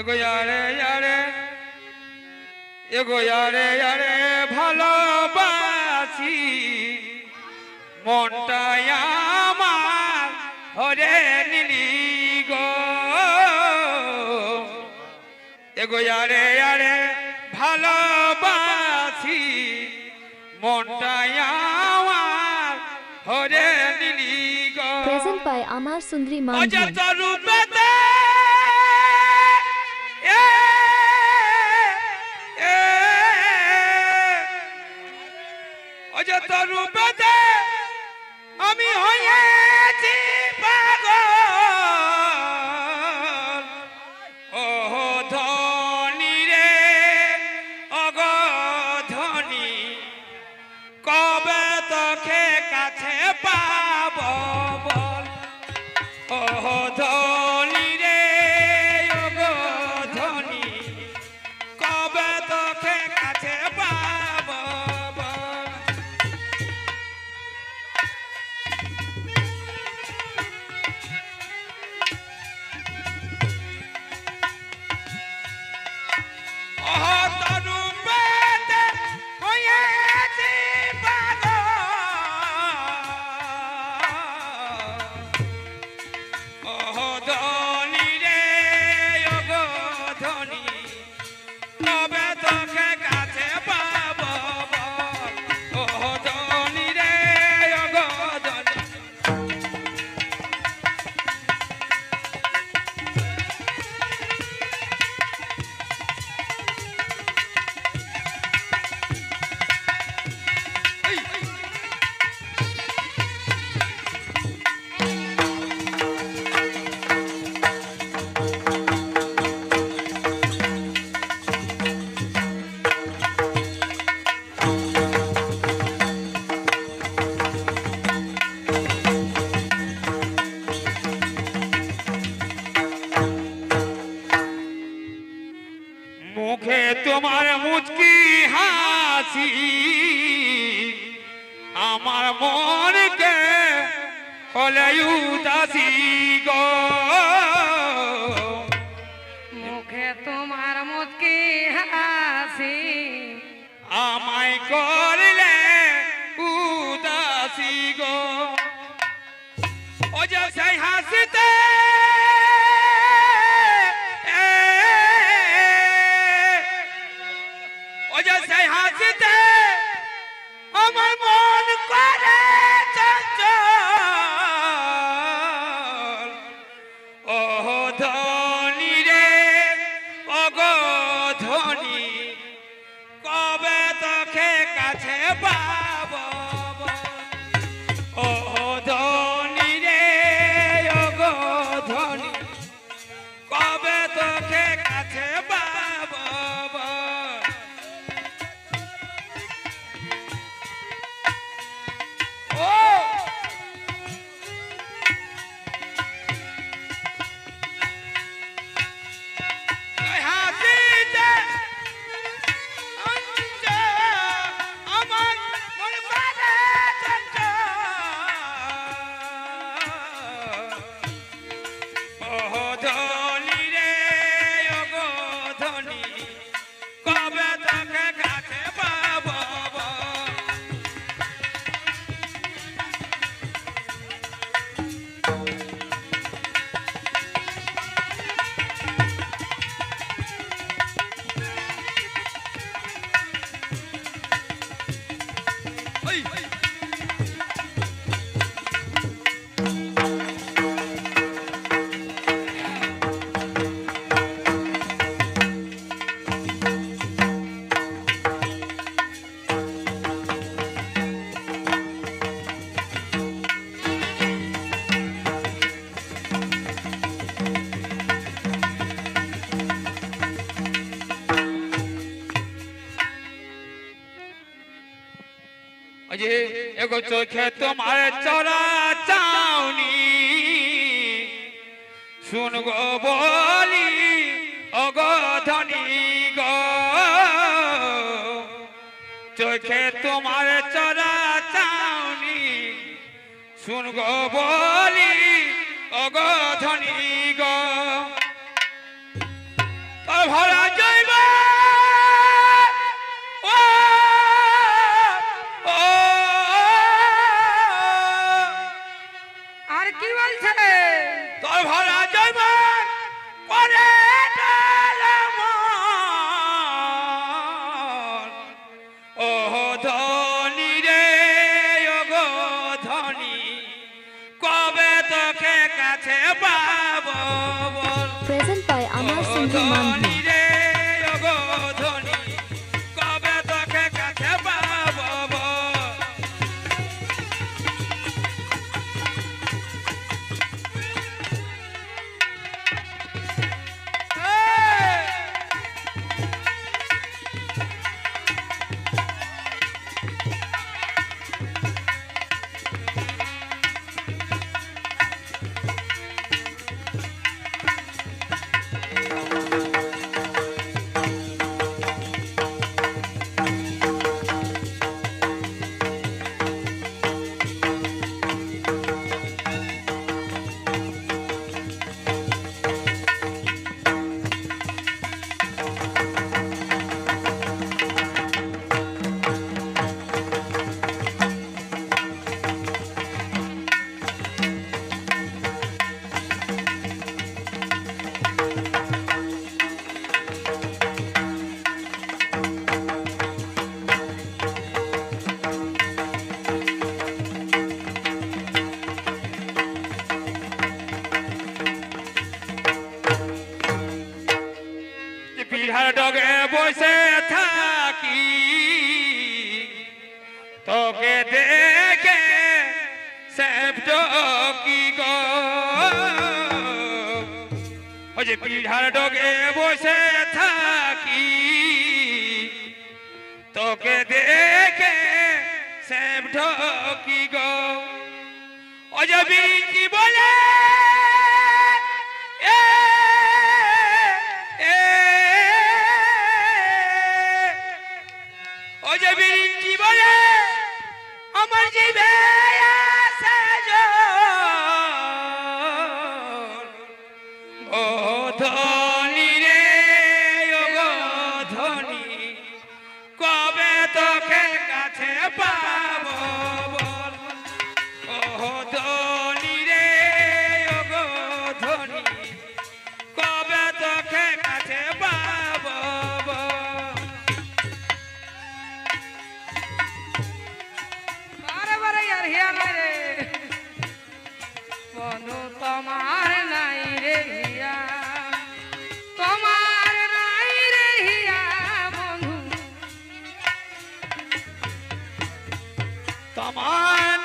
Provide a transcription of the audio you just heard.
এগো ইয়ারে ইয়ারে। এগো ইয়ারে ইয়ারে ভালোবাসি। মনটা আমার হরে নিলি গো। এগো ইয়ারে ইয়ারে ভালোবাসি। মনটা আমার হরে নিলি গো। প্রেজেন্ট বাই আমার সুন্দরী মা অজাতা রূপেতে অযত রূপেতে আমি হয়েছি બોલે ઉદાસી ગો. এগো চোখে তোমার চড়া চাউনি শুনগো বলি অগধনি গ, চোখে তোমার চড়া চাউনি শুনগো বলি অগধনী কবে তোকে কাছে পাবো বল? প্রেজেন্ট বাই আমার সিন্ধু মান্ডি বসে থাকি, তোকে দেখে কি গো? ওই যে পিঢ়ার ডগে বসে থাকি, তোকে দেখে সেফ কি গো? ও যে Come on!